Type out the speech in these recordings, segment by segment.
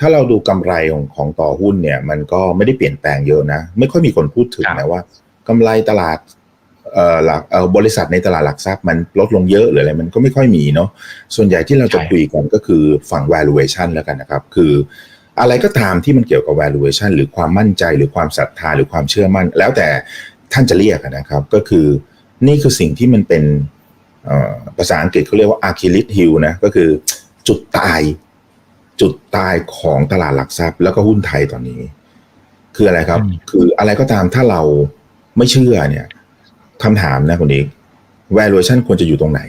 ถ้าเราดูกำไรของของต่อหุ้นเนี่ย มันก็ไม่ได้เปลี่ยนแปลงเยอะนะ ไม่ค่อยมีคนพูดถึงครับนะว่ากำไรตลาดเอ่อหลักเอ่อบริษัทในตลาดหลักทรัพย์มันลดลงเยอะหรืออะไรมันก็ไม่ค่อยมีเนาะส่วนใหญ่ที่เราจะใช่คุยกันก็คือฝั่ง valuation แล้วกันนะครับ คืออะไรก็ตามที่มันเกี่ยวกับ valuation หรือความมั่นใจหรือความศรัทธาหรือความเชื่อมั่น แล้วแต่ท่านจะเรียกอะนะครับ ก็คือนี่คือสิ่งที่มันเป็นเอ่อภาษาอังกฤษเขาเรียกว่า Achilles heel นะก็คือจุดตาย จุดตายของตลาดหลักทรัพย์ แล้วก็หุ้นไทยตอนนี้ คืออะไรครับอืมคืออะไรก็ตามถ้าเราไม่เชื่อเนี่ยคำถามนะคุณเอก valuation ควรจะอยู่ตรงไหน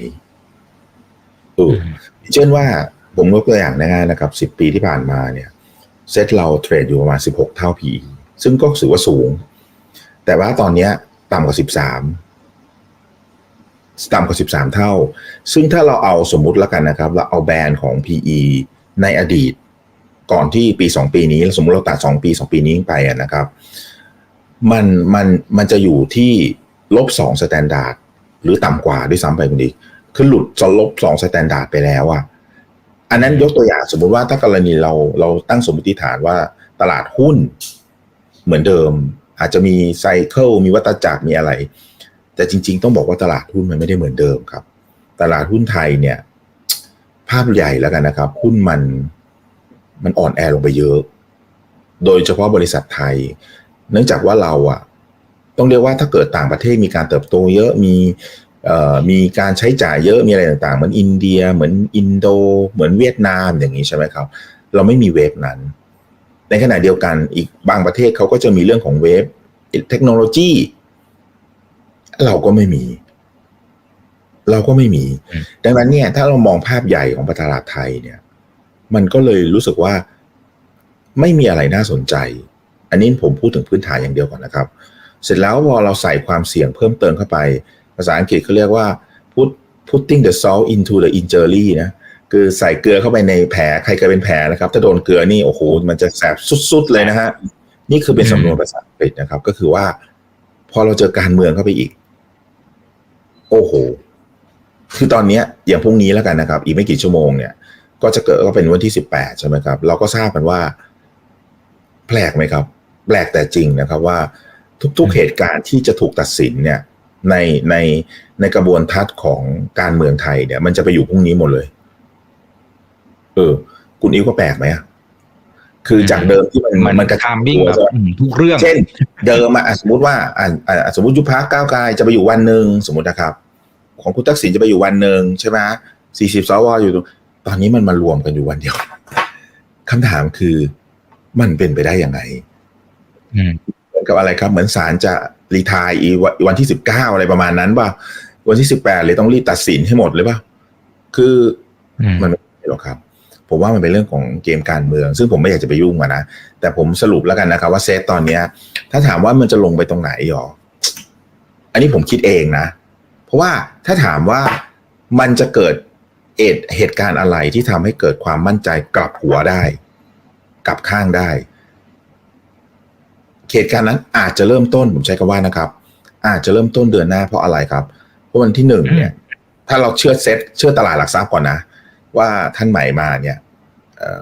เออเช่นว่าผมยกตัวอย่างง่ายๆนะครับสิบ10ปีที่ผ่านมาเนี่ย เซ็ตเราเทรดอยู่ประมาณสิบหกเท่า PE ซึ่งก็ถือว่าสูง แต่ว่าตอนเนี้ยต่ำกว่าสิบสามต่ำกว่าสิบสามเท่า ซึ่งถ้าเราเอาสมมุติแล้วกันนะครับ เราเอาแบรนด์ของ PE ในอดีตก่อนที่ปีสองปีนี้ สมมติเราตัดสองปีสองปีนี้ไปนะครับ มันมันมันจะอยู่ที่ลบสองสแตนดาร์ดหรือต่ำกว่าด้วยซ้ำไปคุณดิคือหลุดจะลบสองสแตนดาร์ดไปแล้วอะอันนั้นยกตัวอย่างสมมุติว่าถ้ากรณีเราเราตั้งสมมติฐานว่าตลาดหุ้นเหมือนเดิม อาจจะมีไซเคิลมีวัตจักรมีอะไร แต่จริง ๆ ต้องบอกว่าตลาดหุ้นมันไม่ได้เหมือนเดิมครับ ตลาดหุ้นไทยเนี่ย ภาพใหญ่แล้วกันนะครับ หุ้นมันมันอ่อนแอลงไปเยอะ โดยเฉพาะบริษัทไทย เนื่องจากว่าเราอะต้องเรียกว่าถ้าเกิดต่างประเทศมีการเติบโตเยอะมีมีการใช้จ่ายเยอะมีอะไรต่างๆ เหมือนอินเดีย เหมือนอินโด เหมือนเวียดนามอย่างนี้ใช่ไหมครับ เราไม่มีเวฟนั้น ในขณะเดียวกันอีกบางประเทศเขาก็จะมีเรื่องของเวฟเทคโนโลยีเราก็ไม่มี เราก็ไม่มีอืมดังนั้นเนี่ย ถ้าเรามองภาพใหญ่ของตลาดไทยเนี่ย มันก็เลยรู้สึกว่าไม่มีอะไรน่าสนใจ อันนี้ผมพูดถึงพื้นฐานอย่างเดียวก่อนนะครับ เสร็จแล้วพอเราใส่ความเสี่ยงเพิ่มเติมเข้าไป ภาษาอังกฤษเขาเรียกว่า put putting the salt into the injury นะคือใส่เกลือเข้าไปในแผลใครเคยเป็นแผลนะครับ ถ้าโดนเกลือนี่โอ้โหมันจะแสบสุดๆเลยนะฮะนี่คือเป็นสำนวนภาษาอังกฤษนะครับ ก็คือว่า พอเราเจอการเมืองเข้าไปอีก โอ้โห คือตอนเนี้ยอย่างพรุ่งนี้แล้วกันนะครับ อีกไม่กี่ชั่วโมงเนี่ยก็จะเกิดก็เป็นวันที่สิบแปดใช่ไหมครับ เราก็ทราบกันว่า แปลกไหมครับ แปลกแต่จริงนะครับว่าทุกๆเหตุการณ์ที่จะถูกตัดสินเนี่ยในในในกระบวนทัศน์ของการเมืองไทยเนี่ย มันจะไปอยู่พรุ่งนี้หมดเลย เออ คุณอิวก็แปลกไหมอะคือจากเดิมที่มันมันมันกระทามมิ่งแบบตัวอืมทุกเรื่อง เช่น เดิมอะอะสมมติว่าอะอะสมมติยุบพักก้าวไกลจะไปอยู่วันหนึ่งสมมตินะครับ ของคุณทักษิณจะไปอยู่วันหนึ่งใช่ไหมสี่สิบสวอยู่ตรงตอนนี้มันมารวมกันอยู่วันเดียวคำถามคือมันเป็นไปได้ยังไงอืมเหมือนกับอะไรครับ เหมือนศาลจะรีทายอีวันวันที่สิบเก้าอะไรประมาณนั้นป่ะวันที่สิบแปดเลยต้องรีบตัดสินให้หมดเลยป่ะคืออืมมันไม่ใช่หรอกครับ ผมว่ามันเป็นเรื่องของเกมการเมือง ซึ่งผมไม่อยากจะไปยุ่งอะนะแต่ผมสรุปแล้วกันนะครับ ว่าเซตตอนเนี้ย ถ้าถามว่ามันจะลงไปตรงไหนหรออันนี้ผมคิดเองนะ เพราะว่าถ้าถามว่ามันจะเกิดเหตุเหตุการณ์อะไรที่ทำให้เกิดความมั่นใจกลับหัวได้ กลับข้างได้ เหตุการณ์นั้นอาจจะเริ่มต้นผมใช้คำว่านะครับ อาจจะเริ่มต้นเดือนหน้าเพราะอะไรครับ เพราะวันที่หนึ่งเนี่ย ถ้าเราเชื่อเซ็ตเชื่อตลาดหลักทรัพย์ก่อนนะ ว่าท่านใหม่มาเนี่ยเอ่อ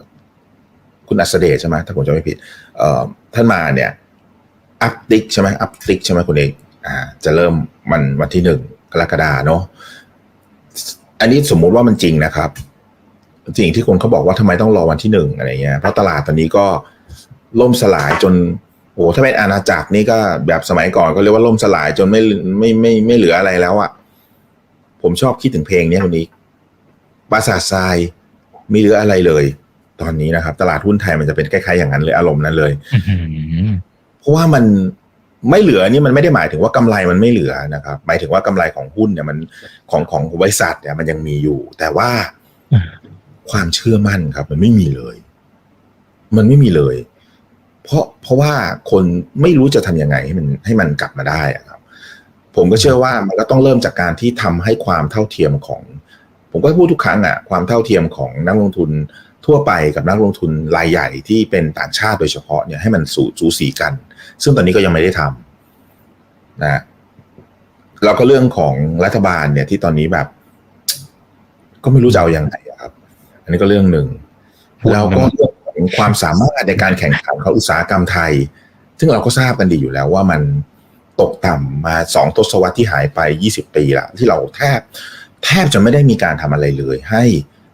คุณอัสเดชใช่ไหมถ้าผมจำไม่ผิดเอ่อท่านมาเนี่ยอัพติกใช่ไหมอัพติกใช่ไหมคุณเอกอ่าจะเริ่มมันวันที่หนึ่ง กรกฎาเนาะอันนี้สมมุติว่ามันจริงนะครับสิ่งที่คนเขาบอกว่าทำไมต้องรอวันที่หนึ่งอะไรเงี้ยเพราะตลาดตอนนี้ก็ล่มสลายจนโอ้ถ้าเป็นอาณาจักรนี่ก็แบบสมัยก่อนก็เรียกว่าล่มสลายจนไม่ไม่ไม่ไม่เหลืออะไรแล้วอะผมชอบคิดถึงเพลงเนี้ยคุณนี้ปราสาททรายไม่เหลืออะไรเลย ตอนนี้นะครับ ตลาดหุ้นไทยมันจะเป็นคล้ายๆอย่างนั้นเลยอารมณ์นั้นเลยอืมเพราะว่ามัน ไม่เหลือนี่มันไม่ได้หมายถึงว่ากำไรมันไม่เหลือนะครับ หมายถึงว่ากำไรของหุ้นเนี่ยมันของของบริษัทเนี่ยมันยังมีอยู่ แต่ว่าความเชื่อมั่นครับ มันไม่มีเลย มันไม่มีเลย เพราะเพราะว่าคนไม่รู้จะทำยังไงให้มันให้มันกลับมาได้ครับ ผมก็เชื่อว่ามันก็ต้องเริ่มจากการที่ทำให้ความเท่าเทียมของ ผมก็พูดทุกครั้งอะความเท่าเทียมของนักลงทุนทั่วไปกับนักลงทุนรายใหญ่ที่เป็นต่างชาติโดยเฉพาะเนี่ยให้มันสูสูสีกัน ซึ่งตอนนี้ก็ยังไม่ได้ทำนะแล้วก็เรื่องของรัฐบาลเนี่ยที่ตอนนี้แบบ ก็ไม่รู้จะเอาอยังไงครับ อันนี้ก็เรื่องหนึ่งแล้วก็เรื่องของความสามารถในการแข่งขันของอุตสาหกรรมไทย ซึ่งเราก็ทราบกันดีอยู่แล้วว่ามันตกต่ำมาสองทศวรรษที่หายไป 20 ปีละที่เราแทบแทบจะไม่ได้มีการทำอะไรเลย ให้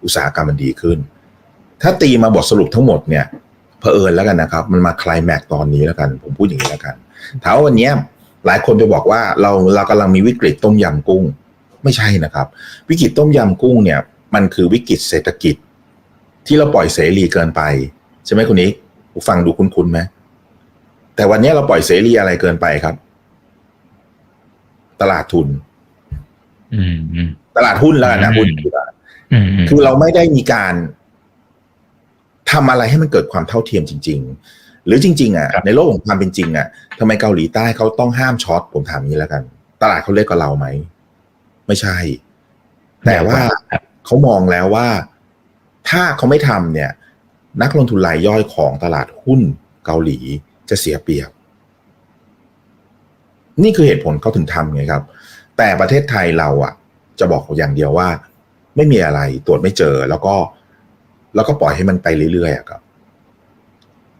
อุตสาหกรรมมันดีขึ้น ถ้าตีมาบทสรุปทั้งหมดเนี่ย ผอิญแล้วกันนะครับ มันมาคลายแม็กซ์ตอนนี้แล้วกัน ผมพูดอย่างนี้แล้วกันถามว่าวันเนี้ยหลายคนจะบอกว่าเราเรากำลังมีวิกฤตต้มยำกุ้ง ไม่ใช่นะครับ วิกฤตต้มยำกุ้งเนี่ย มันคือวิกฤตเศรษฐกิจ ที่เราปล่อยเสรีเกินไป ใช่ไหมคุณนี้ฟังดูคุ้นๆไหมแต่วันนี้เราปล่อยเสรีอะไรเกินไปครับ ตลาดทุนอืมอืมตลาดหุ้นแล้วกันนะอืมหุ้นดีกว่าอืมอืมคือเราไม่ได้มีการ ทำอะไรให้มันเกิดความเท่าเทียมจริง ๆ หรือจริง ๆอะในโลกของความเป็นจริงอะทำไมเกาหลีใต้เขาต้องห้ามช็อตผมถามอย่างนี้แล้วกัน ตลาดเขาเล็กกว่าเราไหมไม่ใช่ แต่ว่าครับเขามองแล้วว่า ถ้าเขาไม่ทำเนี่ย นักลงทุนรายย่อยของตลาดหุ้นเกาหลีจะเสียเปรียบ นี่คือเหตุผลเขาถึงทำไงครับ แต่ประเทศไทยเราอะ จะบอกอย่างเดียวว่า ไม่มีอะไรตรวจไม่เจอแล้วก็ แล้วก็ปล่อยให้มันไปเรื่อยๆครับ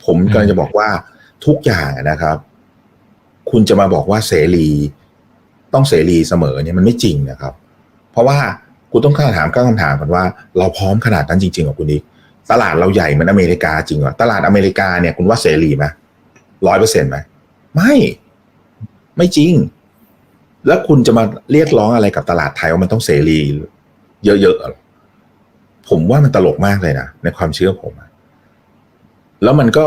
ผมกำลังจะบอกว่าทุกอย่างนะครับ คุณจะมาบอกว่าเสรีต้องเสรีเสมอเนี่ยมันไม่จริงนะครับ เพราะว่าคุณต้องข้อถามก้งคำถามกันว่า เราพร้อมขนาดนั้นจริงๆหรอคุณนิตลาดเราใหญ่เหมือนอเมริกาจริงเหรอตลาดอเมริกาเนี่ยคุณว่าเสรีไหมร้อยเปอร์เซ็นต์ไหมไม่ ไม่จริง แล้วคุณจะมาเรียกร้องอะไรกับตลาดไทยว่ามันต้องเสรี เยอะๆหรอ ผมว่ามันตลกมากเลยนะในความเชื่อผมแล้วมันก็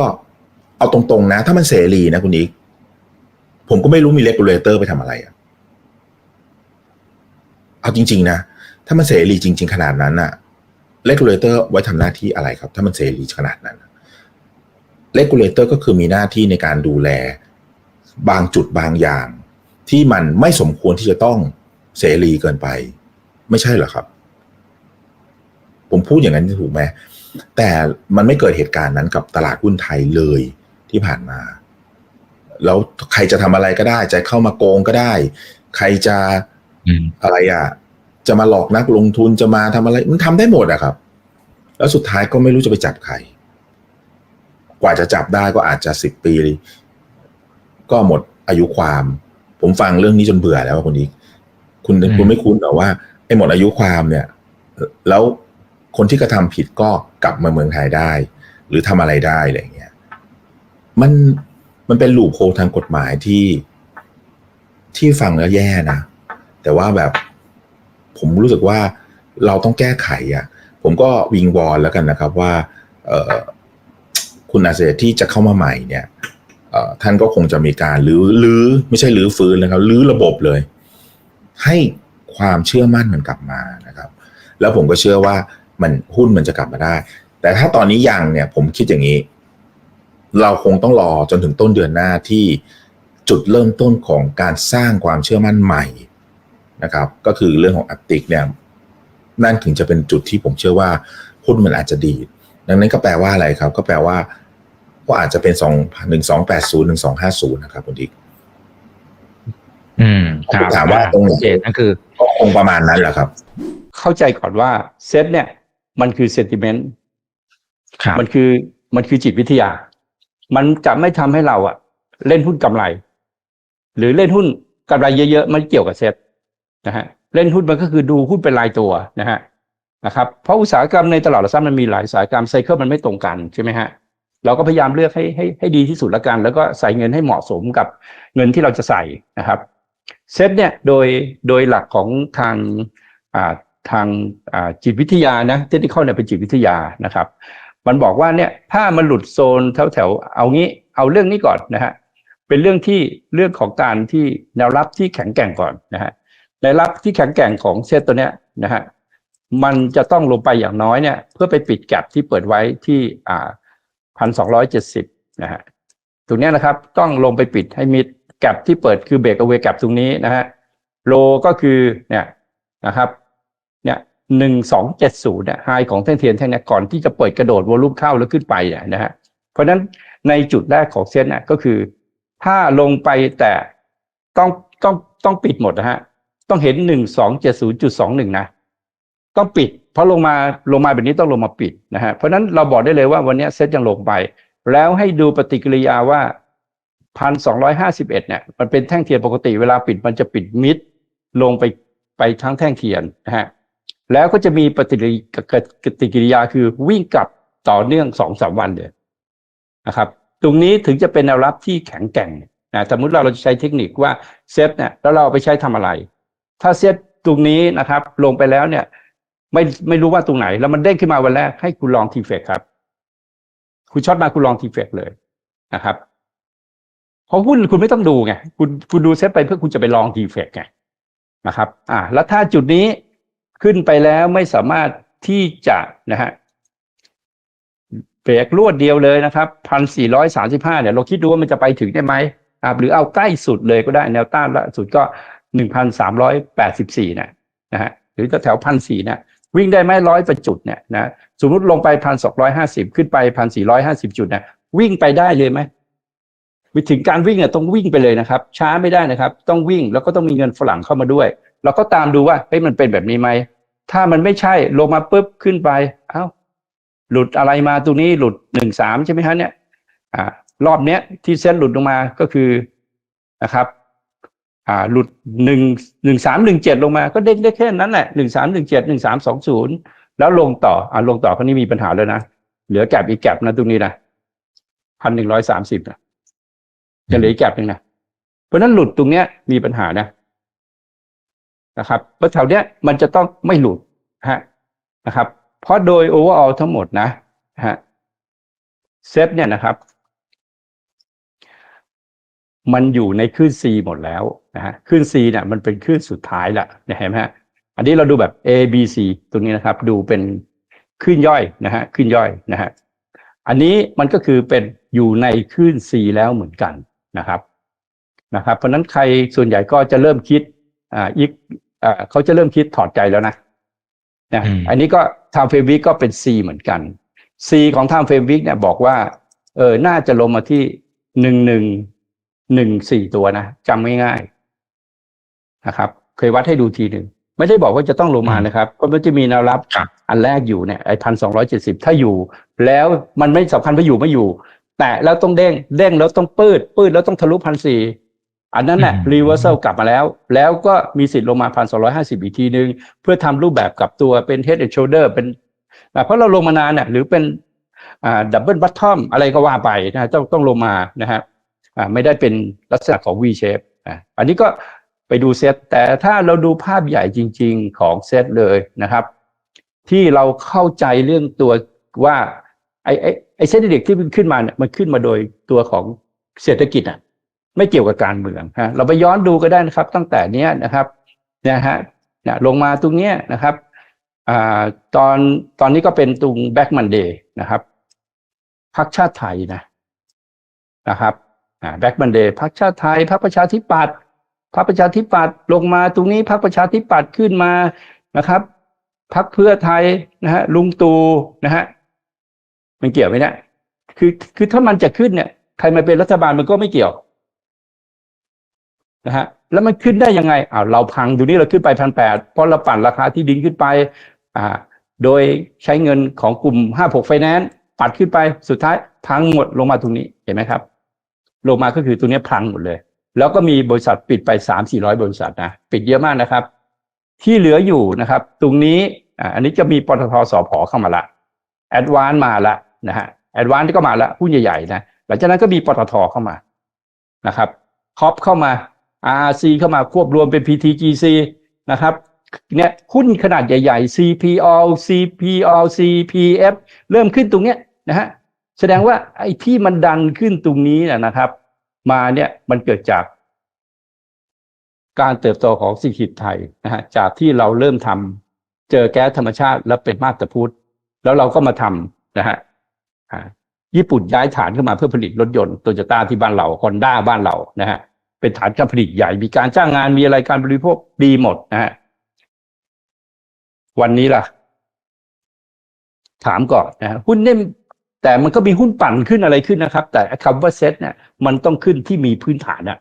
เอาตรงๆนะ ถ้ามันเสรีนะคุณนิกผมก็ไม่รู้มีเลกูเลเตอร์ไปทำอะไรอะเอาจริง ๆ นะ ถ้ามันเสรีจริง ๆ ขนาดนั้นอะเลกูเลเตอร์ไว้ทำหน้าที่อะไรครับ ถ้ามันเสรีขนาดนั้นเลกูเลเตอร์ก็คือมีหน้าที่ในการดูแล บางจุดบางอย่าง ที่มันไม่สมควรที่จะต้องเสรีเกินไป ไม่ใช่เหรอครับ ผมพูดอย่างนั้นถูกไหมแต่มันไม่เกิดเหตุการณ์นั้นกับตลาดหุ้นไทยเลยที่ผ่านมา แล้วใครจะทำอะไรก็ได้ จะเข้ามาโกงก็ได้ ใครจะอืมอะไรอะ จะมาหลอกนักลงทุนจะมาทำอะไร มันทำได้หมดอะครับ แล้วสุดท้ายก็ไม่รู้จะไปจับใคร กว่าจะจับได้ก็อาจจะสิบปี ก็หมดอายุความ ผมฟังเรื่องนี้จนเบื่อแล้วอะคุณอีกคุณอืมคุณไม่คุ้นเหรอว่าไอ้หมดอายุความเนี่ย แล้ว คนที่กระทำผิดก็กลับมาเมืองไทยได้ หรือทำอะไรได้อะไรอย่างเงี้ยมันมันเป็นลูปโฮทางกฎหมายที่ที่ฟังแล้วแย่นะ แต่ว่าแบบผมรู้สึกว่าเราต้องแก้ไขอะ ผมก็วิงวอนแล้วกันนะครับว่าคุณอาเซที่จะเข้ามาใหม่เนี่ยท่านก็คงจะมีการรื้อรื้อไม่ใช่รื้อฟื้นนะครับรื้อระบบเลย ให้ความเชื่อมั่นมันกลับมานะครับ แล้วผมก็เชื่อว่า มันหุ้นมันจะกลับมาได้ แต่ถ้าตอนนี้ยังเนี่ยผมคิดอย่างนี้ เราคงต้องรอจนถึงต้นเดือนหน้าที่จุดเริ่มต้นของการสร้างความเชื่อมั่นใหม่นะครับ ก็คือเรื่องของอัติกเนี่ยนั่นถึงจะเป็นจุดที่ผมเชื่อว่าหุ้นมันอาจจะดีดดังนั้นก็แปลว่าอะไรครับ ก็แปลว่าก็อาจจะเป็นสองหนึ่งสองแปดศูนย์หนึ่งสองห้าศูนย์นะครับคุณดิกอืมครับถามว่าตรงไหนโอเคนั่นคือก็คงประมาณนั้นแหละครับ เข้าใจก่อนว่าเซตเนี่ย มันคือเซนติเมนต์ครับมันคือมันคือจิตวิทยา มันจะไม่ทำให้เราอะเล่นหุ้นกำไร หรือเล่นหุ้นกำไรเยอะๆมันเกี่ยวกับเซตนะฮะเล่นหุ้นมันก็คือดูหุ้นเป็นรายตัวนะฮะนะครับเพราะอุตสาหกรรมในตลาดหลักทรัพย์มันมีหลายอุตสาหกรรมไซเคิลมันไม่ตรงกันใช่ไหมฮะเราก็พยายามเลือกให้ให้ให้ดีที่สุดละกัน แล้วก็ใส่เงินให้เหมาะสมกับเงินที่เราจะใส่นะครับเซตเนี่ยโดยโดยหลักของทางอ่า ทางจิตวิทยานะเทคนิคเนี่ยเป็นจิตวิทยานะครับ มันบอกว่าเนี่ยถ้ามันหลุดโซนแถวแถวเอางี้เอาเรื่องนี้ก่อนนะฮะเป็นเรื่องที่เรื่องของการที่แนวรับที่แข็งแกร่งก่อนนะฮะแนวรับที่แข็งแกร่งของเซตตัวเนี้ยนะฮะมันจะต้องลงไปอย่างน้อยเนี่ยเพื่อไปปิดแก็บที่เปิดไว้ที่อ่าพันสองร้อยเจ็ดสิบนะฮะตรงนี้นะครับต้องลงไปปิดให้มิดแก็บที่เปิดคือเบรกเอาไว้แก็บตรงนี้นะฮะโลก็คือเนี่ยนะครับ เนี่ยหนึ่งสองเจ็ดศูนย์เนี่ยไฮของแท่งเทียนแท่งนี้ก่อนที่จะเปิดกระโดดวอลุ่มเข้าแล้วขึ้นไปเนี่ยนะฮะเพราะฉะนั้นในจุดแรกของเซ็ตเนี่ยก็คือ ถ้าลงไปแต่ต้องต้องต้องปิดหมดนะฮะต้องเห็นหนึ่งสองเจ็ดศูนย์จุดสองหนึ่งนะต้องปิด เพราะลงมาลงมาแบบนี้ต้องลงมาปิดนะฮะเพราะนั้นเราบอกได้เลยว่าวันนี้เซ็ตยังลงไป แล้วให้ดูปฏิกิริยาว่าพันสองร้อยห้าสิบเอ็ดเนี่ยมันเป็นแท่งเทียนปกติเวลาปิดมันจะปิดมิดลงไปไปทั้งแท่งเทียนนะฮะ แล้วก็จะมีปฏิกิริยาคือวิ่งกลับต่อเนื่องสองสามวันเลยนะครับ ตรงนี้ถึงจะเป็นแนวรับที่แข็งแกร่งนะสมมติเราเราจะใช้เทคนิคว่าเซตเนี่ยแล้วเราเอาไปใช้ทำอะไร ถ้าเซตตรงนี้นะครับ ลงไปแล้วเนี่ย ไม่ไม่รู้ว่าตรงไหน แล้วมันเด้งขึ้นมาวันแรกให้คุณลองทีเฟกครับ คุณช็อตมาคุณลองทีเฟกเลยนะครับเพราะหุ้นคุณไม่ต้องดูไงคุณคุณดูเซตไปเพื่อคุณจะไปลองทีเฟกไงนะครับ อ่า แล้วถ้าจุดนี้ ขึ้นไปแล้วไม่สามารถที่จะนะฮะเบรกรวดเดียวเลยนะครับพันสี่ร้อยสาสิบห้าเนี่ยเราคิดดูว่ามันจะไปถึงได้ไหมครับหรือเอาใกล้สุดเลยก็ได้แนวต้านละสุดก็หนึ่งพันสามร้อยแปดสิบสี่เนี่ยนะฮะหรือแถวพันสี่เนี่ยวิ่งได้ไหมร้อยประจุดเนี่ยนะสมมติลงไปพันสองร้อยห้าสิบขึ้นไปพันสี่ร้อยห้าสิบจุดเนี่ยวิ่งไปได้เลยไหมวิถึงการวิ่งเนี่ยต้องวิ่งไปเลยนะครับ ช้าไม่ได้นะครับ ต้องวิ่งแล้วก็ต้องมีเงินฝรั่งเข้ามาด้วย เราก็ตามดูว่าเฮ้ยมันเป็นแบบนี้ไหมถ้ามันไม่ใช่ลงมาปุ๊บขึ้นไปเอ้า หลุดอะไรมาตรงนี้หลุดหนึ่งสามใช่ไหมฮะเนี่ย อ่ารอบเนี้ยที่เส้นหลุดลงมาก็คือนะครับ อ่า หลุดหนึ่งหนึ่งสามหนึ่งเจ็ดลงมาก็เด้งได้แค่นั้นแหละหนึ่งสามหนึ่งเจ็ดหนึ่งสามสองศูนย์แล้วลงต่อ อ่าลงต่อคนนี้มีปัญหาแล้วนะเหลือแกลบอีกแกลบนะตรงนี้นะพันหนึ่งร้อยสามสิบนะจะเหลืออีกแกลบหนึ่งนะเพราะนั้นหลุดตรงเนี้ยมีปัญหานะ นะครับเพราะแถวเนี้ยมันจะต้องไม่หลุดฮะนะครับ เพราะโดยโอเวอร์ออลทั้งหมดนะฮะเซตเนี่ยนะครับ มันอยู่ในคลื่น C หมดแล้วนะฮะคลื่น C เนี่ยมันเป็นคลื่นสุดท้ายละนะเห็นไหมฮะอันนี้เราดูแบบ A B C ตรงนี้นะครับ ดูเป็นคลื่นย่อยนะฮะคลื่นย่อยนะฮะอันนี้มันก็คือเป็นอยู่ในคลื่น C แล้วเหมือนกันนะครับนะครับ เพราะนั้นใครส่วนใหญ่ก็จะเริ่มคิดอ่าอีก เขาจะเริ่มคิดถอดใจแล้วนะนะอืมอันนี้ก็ทางเฟรมวิกก็เป็น C เหมือนกัน C ของทางเฟรมวิกเนี่ยบอกว่าเออน่าจะลงมาที่หนึ่งหนึ่งหนึ่งสี่ตัวนะจำง่ายๆนะครับ เคยวัดให้ดูทีหนึ่งไม่ได้บอกว่าจะต้องลงมานะครับเพราะมันจะมีแนวรับครับอันแรกอยู่เนี่ยไอ้พันสองร้อยเจ็ดสิบถ้าอยู่ แล้วมันไม่สำคัญว่าอยู่ไม่อยู่ แต่แล้วต้องเด้งเด้งแล้วต้องปืดปืดแล้วต้องทะลุพันสี่ อันนั้นแหละอืมรีเวอร์เซลกลับมาแล้ว แล้วก็มีสิทธิ์ลงมาพันสองร้อยห้าสิบอีกทีนึง เพื่อทำรูปแบบกลับตัวเป็น head and shoulder เป็นอ่าเพราะเราลงมานานเนี่ยหรือเป็นอ่าดับเบิลบัตทอมอะไรก็ว่าไปนะฮะต้องต้องลงมานะฮะอ่าไม่ได้เป็นลักษณะของ V shape อะอันนี้ก็ไปดูเซตแต่ถ้าเราดูภาพใหญ่จริง ๆของเซตเลยนะครับ ที่เราเข้าใจเรื่องตัวว่าไอ้ไอ้ไอ้เส้นเด็กที่มันขึ้นมาเนี่ยมันขึ้นมาโดยตัวของเศรษฐกิจอะ ไม่เกี่ยวกับการเมืองฮะเราไปย้อนดูก็ได้นะครับ ตั้งแต่เนี้ยนะครับนี่ยฮะนี่ยลงมาตรงเนี้ยนะครับอ่าตอนตอนนี้ก็เป็นตรงแบ็กมันเดย์นะครับพักชาติไทยนะนะครับอ่าแบ็กมันเดย์พักชาติไทยพักประชาธิปัตย์พักประชาธิปัตย์ลงมาตรงนี้พักประชาธิปัตย์ขึ้นมานะครับพักเพื่อไทยนะฮะลุงตูนะฮะมันเกี่ยวไหมเนี่ยคือคือถ้ามันจะขึ้นเนี่ยใครมาเป็นรัฐบาลมันก็ไม่เกี่ยว นะฮะแล้วมันขึ้นได้ยังไงอ้าวเราพังดูนี่เราขึ้นไปพันแปดเพราะเราปั่นราคาที่ดินขึ้นไปอ่าโดยใช้เงินของกลุ่มห้าหกไฟแนนซ์ปัดขึ้นไปสุดท้ายพังหมดลงมาตรงนี้เห็นไหมครับ ลงมาก็คือตัวนี้พังหมดเลย แล้วก็มีบริษัทปิดไปสามสี่ร้อยบริษัทนะปิดเยอะมากนะครับ ที่เหลืออยู่นะครับ ตรงนี้อ่าอันนี้จะมีปตทสพเข้ามาละแอดวานมาละนะฮะแอดวานก็มาละหุ้นใหญ่ๆนะหลังจากนั้นก็มีปตทเข้ามานะครับคอปเข้ามา RC เข้ามาควบรวมเป็น PTGC นะครับเนี่ยหุ้นขนาดใหญ่ ๆ CPO CPO CPF เริ่มขึ้นตรงเนี้ยนะฮะแสดงว่าไอ้ที่มันดันขึ้นตรงนี้นะครับ มาเนี่ยมันเกิดจาก การเติบโตของเศรษฐกิจไทยนะฮะจากที่เราเริ่มทำเจอแก๊สธรรมชาติแล้วเป็นมาตรพุทธแล้วเราก็มาทำนะฮะญี่ปุ่นย้ายฐานเข้ามาเพื่อผลิตรถยนต์โตโยต้าที่บ้านเราฮอนด้าบ้านเรานะฮะ เป็นฐานการผลิตใหญ่ มีการจ้างงานมีอะไรการบริโภคดีหมดนะฮะวันนี้ล่ะ ถามก่อนนะฮะหุ้นเนี่ยแต่มันก็มีหุ้นปั่นขึ้นอะไรขึ้นนะครับ แต่คำว่าเซ็ตเนี่ยมันต้องขึ้นที่มีพื้นฐานนะ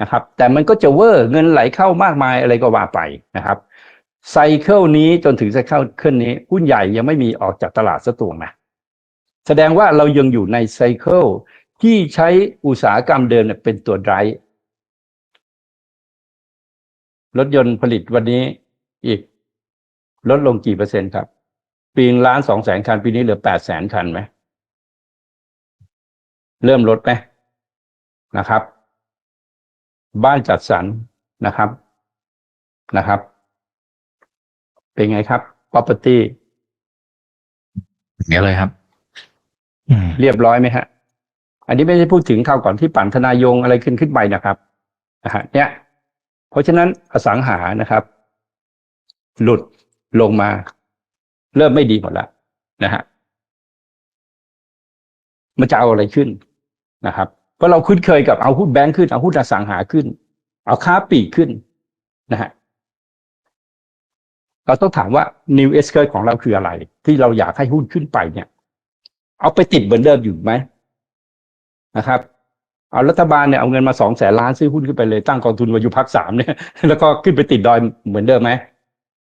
นะครับ แต่มันก็จะเวอร์เงินไหลเข้ามากมายอะไรก็ว่าไปนะครับไซเคิลนี้จนถึงไซเคิลขึ้นนี้ หุ้นใหญ่ยังไม่มีออกจากตลาดสักตัวนะแสดงว่าเรายังอยู่ในไซเคิล ที่ใช้อุตสาหกรรมเดิมเนี่ยเป็นตัวไดรฟ์รถยนต์ผลิตวันนี้อีกลดลงกี่เปอร์เซ็นต์ครับ ปีนล้านสองแสนคัน ปีนี้เหลือแปดแสนคันไหม เริ่มลดไหมนะครับ บ้านจัดสรรนะครับนะครับ เป็นไงครับ property อย่างเงี้ยเลยครับอืมเรียบร้อยไหมฮะ อันนี้ไม่ได้พูดถึงข่าวก่อนที่ปั่นธนายงอะไรขึ้นขึ้นไปนะครับนะฮะเนี่ย เพราะฉะนั้นอสังหานะครับ หลุดลงมา เริ่มไม่ดีหมดแล้วนะฮะมันจะเอาอะไรขึ้นนะครับ เพราะเราคุ้นเคยกับเอาหุ้นแบงค์ขึ้นเอาหุ้นอสังหาขึ้น เอาค้าปลีกขึ้นนะฮะเราต้องถามว่า new S curve ของเราคืออะไร ที่เราอยากให้หุ้นขึ้นไปเนี่ย เอาไปติดเหมือนเดิมอยู่ไหม นะครับเอารัฐบาลเนี่ยเอาเงินมาสองแสนล้านซื้อหุ้นขึ้นไปเลยตั้งกองทุนวายุพักสามเนี่ยแล้วก็ขึ้นไปติดดอยเหมือนเดิมไหม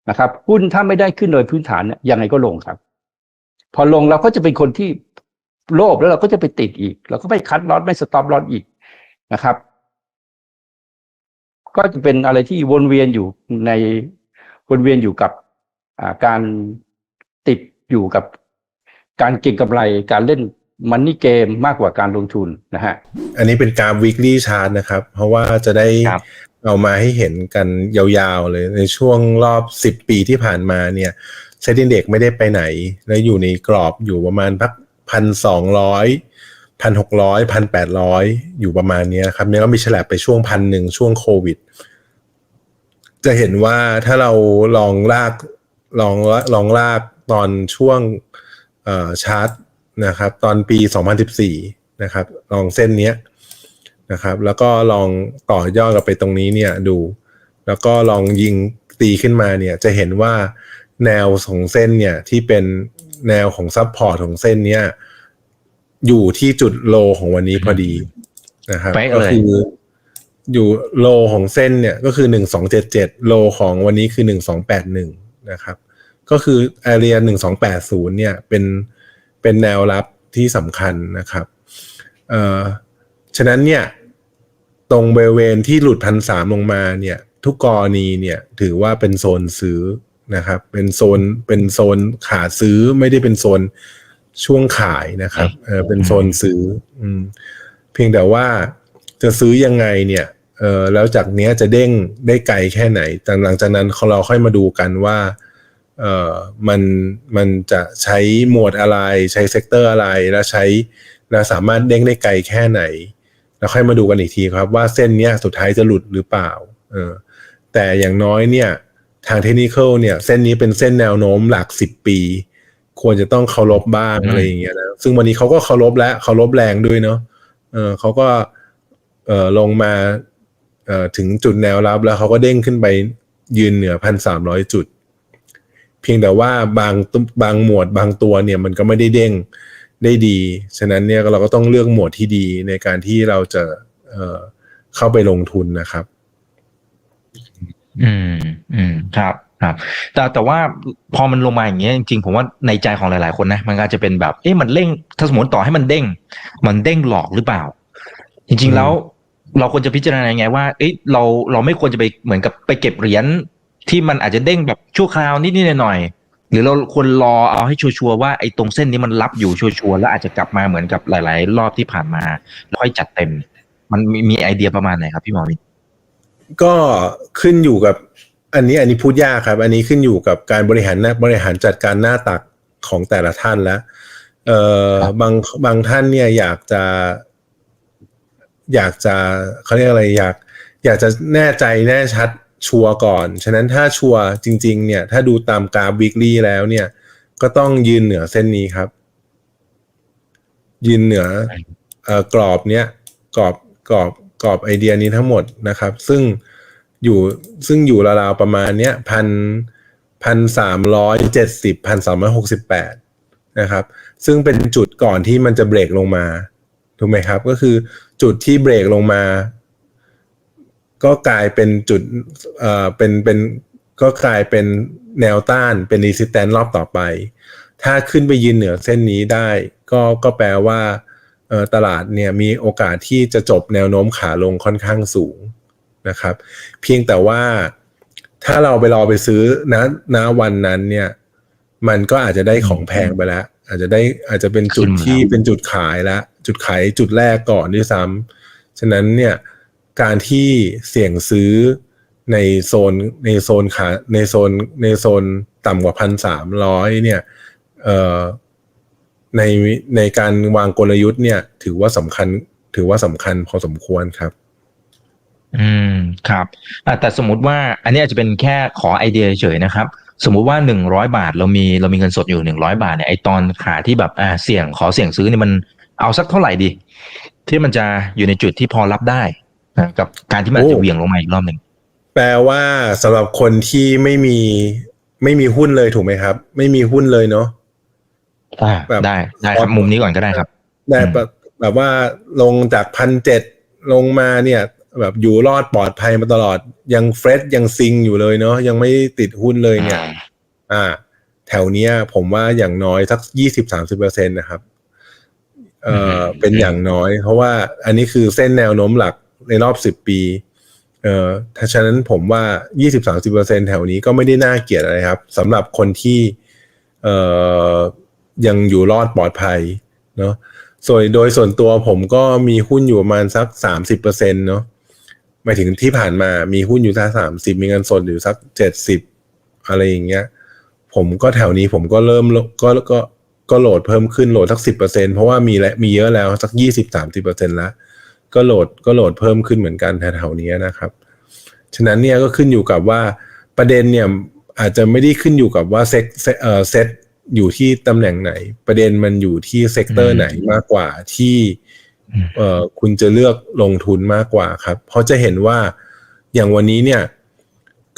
นะครับหุ้นถ้าไม่ได้ขึ้นโดยพื้นฐานเนี่ยยังไงก็ลงครับ พอลงเราก็จะเป็นคนที่โลภแล้วเราก็จะไปติดอีก เราก็ไม่คัดลอตไม่สต็อปลอตอีกนะครับ ก็จะเป็นอะไรที่วนเวียนอยู่ในวนเวียนอยู่กับการติดอยู่กับการเก็งกำไรการเล่น มันนี่เกมมากกว่าการลงทุนนะฮะ อันนี้เป็นกราฟ weekly chart นะครับ เพราะว่าจะได้ครับเอามาให้เห็นกันยาวๆเลยในช่วงรอบ 10 ปีที่ผ่านมาเนี่ยเซ็นดิเด็กไม่ได้ไปไหน แล้วอยู่ในกรอบอยู่ประมาณพักพันสองร้อยพันหกร้อยพันแปดร้อยอยู่ประมาณเนี้ยครับแล้วก็มีฉลับไปช่วงพันหนึ่งช่วงโควิด จะเห็นว่าถ้าเราลองลากลองลองลากตอนช่วงเอ่อชาร์ต นะครับ ตอนปี 2014 นะครับ ลองเส้นเนี้ยนะครับ แล้วก็ลองต่อยอดกับไปตรงนี้เนี่ยดู แล้วก็ลองยิงตีขึ้นมาเนี่ยจะเห็นว่าแนวของเส้นเนี่ยที่เป็นแนวของซับพอร์ตของเส้นเนี้ยอยู่ที่จุดโลของวันนี้พอดีนะครับเป๊ะก็เลยคืออยู่โลของเส้นเนี่ยก็คือหนึ่งสองเจ็ดเจ็ดโลของวันนี้คือหนึ่งสองแปดหนึ่งนะครับ ก็คือ area หนึ่งสองแปดศูนย์เนี่ยเป็น เป็นแนวรับที่สำคัญนะครับเอ่อฉะนั้นเนี่ยตรงบริเวณที่หลุดพันสามลงมาเนี่ยทุกกรณีเนี่ยถือว่าเป็นโซนซื้อนะครับ เป็นโซนเป็นโซนขาซื้อไม่ได้เป็นโซนช่วงขายนะครับเออเป็นโซนซื้ออืมเพียงแต่ว่าจะซื้อยังไงเนี่ยเออแล้วจากเนี้ยจะเด้งได้ไกลแค่ไหนแต่หลังจากนั้นเราค่อยมาดูกันว่า เอ่อมันมันจะใช้หมวดอะไร ใช้เซกเตอร์อะไร แล้วใช้แล้วสามารถเด้งได้ไกลแค่ไหน แล้วค่อยมาดูกันอีกทีครับ ว่าเส้นเนี้ยสุดท้ายจะหลุดหรือเปล่าเออแต่อย่างน้อยเนี่ยทางเทคนิคเนี่ย เส้นนี้เป็นเส้นแนวโน้มหลักสิบปี ควรจะต้องเคารพบ้างอืมอะไรอย่างเงี้ยนะซึ่งวันนี้เขาก็เคารพและเคารพแรงด้วยเนาะเออเขาก็เออลงมาเอ่อถึงจุดแนวรับแล้วเขาก็เด้งขึ้นไปยืนเหนือพันสามร้อยจุด เพียงแต่ว่าบางตุบางหมวดบางตัวเนี่ยมันก็ไม่ได้เด้งได้ดี ฉะนั้นเนี่ยเราก็ต้องเลือกหมวดที่ดีในการที่เราจะเเข้าไปลงทุนนะครับ อืม อืม ครับครับแต่แต่ว่าพอมันลงมาอย่างเงี้ยจริงๆผมว่าในใจของหลายๆคนนะมันก็อาจจะเป็นแบบเอ๊ะมันเร่งถ้าสมมติต่อให้มันเด้ง มันเด้งหลอกหรือเปล่า จริง ๆ แล้ว เราควรจะพิจารณายังไงว่า เอ๊ะเราเราไม่ควรจะไปเหมือนกับไปเก็บเหรียญ ที่มันอาจจะเด้งแบบชั่วคราวนิดๆหน่อยๆหรือเราควรรอเอาให้ชัวร์ๆว่าไอ้ตรงเส้นนี้มันรับอยู่ชัวร์ๆแล้วอาจจะกลับมาเหมือนกับหลาย ๆ รอบที่ผ่านมาแล้วค่อยจัดเต็ม มันมีมีไอเดียประมาณไหนครับพี่หมอวินก็ขึ้นอยู่กับอันนี้อันนี้พูดยากครับ อันนี้ขึ้นอยู่กับการบริหารหน้าบริหารจัดการหน้าตักของแต่ละท่านแล้วเอ่อครับบางบางท่านเนี่ยอยากจะ อยากจะเขาเรียกอะไรอยาก อยากจะแน่ใจแน่ชัด ชัวร์ก่อน ฉะนั้นถ้าชัวร์จริง ๆ เนี่ย ถ้าดูตามกราฟวิกฤแล้วเนี่ย ก็ต้องยืนเหนือเส้นนี้ครับ ยืนเหนืออกรอบเนี้ยกรอบกรอบกรอบไอเดียนี้ทั้งหมดนะครับ ซึ่งอยู่ซึ่งอยู่ราวๆประมาณเนี้ยพันพันสามร้อยเจ็ดสิบพันสามร้อยหกสิบแปดนะครับ ซึ่งเป็นจุดก่อนที่มันจะเบรกลงมา ถูกไหมครับ ก็คือจุดที่เบรกลงมา ก็กลายเป็นจุดเอ่อเป็นเป็นก็กลายเป็นแนวต้านเป็น resistance รอบต่อไป ถ้าขึ้นไปยืนเหนือเส้นนี้ได้ ก็ก็แปลว่าเอ่อตลาดเนี่ยมีโอกาสที่จะจบแนวโน้มขาลงค่อนข้างสูงนะครับ เพียงแต่ว่าถ้าเราไปรอไปซื้อนะณวันนั้นเนี่ย มันก็อาจจะได้ของแพงไปแล้ว อาจจะได้อาจจะเป็นจุดขึ้นมาที่เป็นจุดขายแล้วจุดขายจุดแรกก่อนด้วยซ้ำฉะนั้นเนี่ย การที่เสี่ยงซื้อในโซนในโซนขาในโซนในโซนต่ำกว่าพันสามร้อยเนี่ยในในการวางกลยุทธ์เนี่ย ถือว่าสำคัญ ถือว่าสำคัญพอสมควรครับ อืมครับแต่สมมติว่า อันนี้อาจจะเป็นแค่ขอไอเดียเฉยนะครับ สมมุติว่าหนึ่งร้อยบาท เรามีเรามีเงินสดอยู่หนึ่งร้อยบาทเนี่ยไอตอนขาที่แบบอ่าเสี่ยงขอเสี่ยงซื้อเนี่ยมันเอาสักเท่าไหร่ดี ที่มันจะอยู่ในจุดที่พอรับได้ กับการที่มันอาจจะโอ้เหวี่ยงลงมาอีกรอบหนึ่งแปลว่าสำหรับคนที่ไม่มีไม่มีหุ้นเลยถูกไหมครับ ไม่มีหุ้นเลยเนาะอ่าแบบได้ได้ครับมุมนี้ก่อนก็ได้ครับได้อืมแบบแบบว่าลงจากพันเจ็ดลงมาเนี่ย แบบอยู่รอดปลอดภัยมาตลอด ยังเฟรชยังซิงอยู่เลยเนาะยังไม่ติดหุ้นเลยเนี่ย อ่า แถวเนี้ย ผมว่าอย่างน้อยสักยี่สิบสามสิบเปอร์เซ็นตนะครับ เอ่ออืมเป็นอย่างน้อย เพราะว่าอันนี้คือเส้นแนวโน้มหลัก ในรอบสิบปี เอ่อถ้าฉะนั้นผมว่ายี่สิบสามสิบเปอร์เซ็นแถวนี้ก็ไม่ได้น่าเกลียดอะไรครับสำหรับคนที่ เอ่อ ยังอยู่รอดปลอดภัย เนาะส่วนโดยส่วนตัวผมก็มีหุ้นอยู่ประมาณสักสามสิบเปอร์เซ็นเนาะหมายถึงที่ผ่านมามีหุ้นอยู่สักสามสิบมีเงินสดอยู่สักเจ็ดสิบอะไรอย่างเงี้ย ผมก็แถวนี้ผมก็เริ่มก็ก็ก็โหลดเพิ่มขึ้นโหลดสักสิบเปอร์เซ็นเพราะว่ามีและมีเยอะแล้วสักยี่สิบสามสิบเปอร์เซ็นแล้ว ก็โหลดก็โหลดเพิ่มขึ้นเหมือนกันแถวๆนี้นะครับ ฉะนั้นเนี่ยก็ขึ้นอยู่กับว่าประเด็นเนี่ยอาจจะไม่ได้ขึ้นอยู่กับว่าเซ็ตเอ่อเซ็ตอยู่ที่ตำแหน่งไหน ประเด็นมันอยู่ที่เซกเตออืร์มไหนมากกว่าที่อืมเอ่อคุณจะเลือกลงทุนมากกว่าครับ เพราะจะเห็นว่าอย่างวันนี้เนี่ย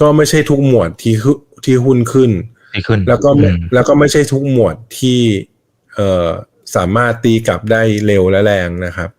ก็ไม่ใช่ทุกหมวดที่หุ้ที่หุ้นขึ้นดีขึ้น แล้วก็ไม่อืมแล้วก็ไม่ใช่ทุกหมวดที่เอ่อสามารถตีกลับได้เร็วและแรงนะครับ